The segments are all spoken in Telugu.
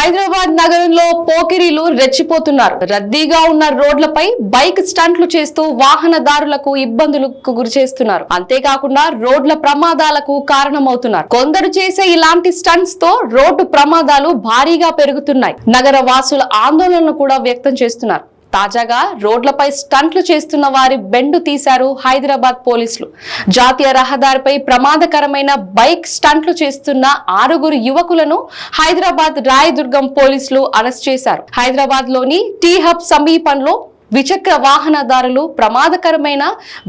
హైదరాబాద్ నగరంలో పోకిరీలు రెచ్చిపోతున్నారు. రద్దీగా ఉన్న రోడ్లపై బైక్ స్టంట్లు చేస్తూ వాహనదారులకు ఇబ్బందులకు గురి చేస్తున్నారు. అంతేకాకుండా రోడ్ల ప్రమాదాలకు కారణమవుతున్నారు. కొందరు చేసే ఇలాంటి స్టంట్స్తో రోడ్డు ప్రమాదాలు భారీగా పెరుగుతున్నాయి. నగర వాసుల ఆందోళనలు కూడా వ్యక్తం చేస్తున్నారు. తాజాగా రోడ్లపై స్టంట్లు చేస్తున్న వారి బెండు తీశారు హైదరాబాద్ పోలీసులు. జాతీయ రహదారిపై ప్రమాదకరమైన బైక్ స్టంట్లు చేస్తున్న ఆరుగురు యువకులను హైదరాబాద్ రాయదుర్గం పోలీసులు అరెస్ట్ చేశారు. హైదరాబాద్లోని టీ హబ్ సమీపంలో ద్విచక్ర వాహనదారులు ప్రమాదకరమైన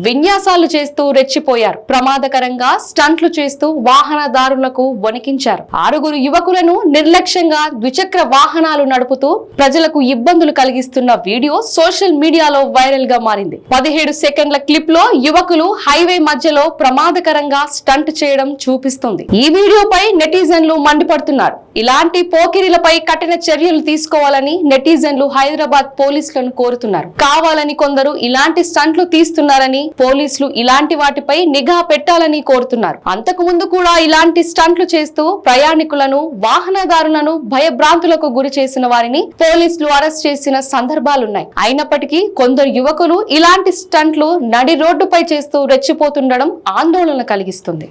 విన్యాసాలు చేస్తూ రెచ్చిపోయారు. ప్రమాదకరంగా స్టంట్లు చేస్తూ వాహనదారులకు వణికించారు. ఆరుగురు యువకులను నిర్లక్ష్యంగా ద్విచక్ర వాహనాలు నడుపుతూ ప్రజలకు ఇబ్బందులు కలిగిస్తున్న వీడియో సోషల్ మీడియాలో వైరల్గా మారింది. పదిహేడు సెకండ్ల క్లిప్లో యువకులు హైవే మధ్యలో ప్రమాదకరంగా స్టంట్ చేయడం చూపిస్తుంది. ఈ వీడియోపై నెటిజన్లు మండిపడుతున్నారు. ఇలాంటి పోకిరీలపై కఠిన చర్యలు తీసుకోవాలని నెటిజన్లు హైదరాబాద్ పోలీసులను కోరుతున్నారు. కావాలని కొందరు ఇలాంటి స్టంట్లు తీస్తున్నారని పోలీసులు ఇలాంటి వాటిపై నిఘా పెట్టాలని కోరుతున్నారు. అంతకు ముందు కూడా ఇలాంటి స్టంట్లు చేస్తూ ప్రయాణికులను వాహనదారులను భయభ్రాంతులకు గురి చేసిన వారిని పోలీసులు అరెస్ట్ చేసిన సందర్భాలున్నాయి. అయినప్పటికీ కొందరు యువకులు ఇలాంటి స్టంట్లు నడి రోడ్డుపై చేస్తూ రెచ్చిపోతుండడం ఆందోళన కలిగిస్తుంది.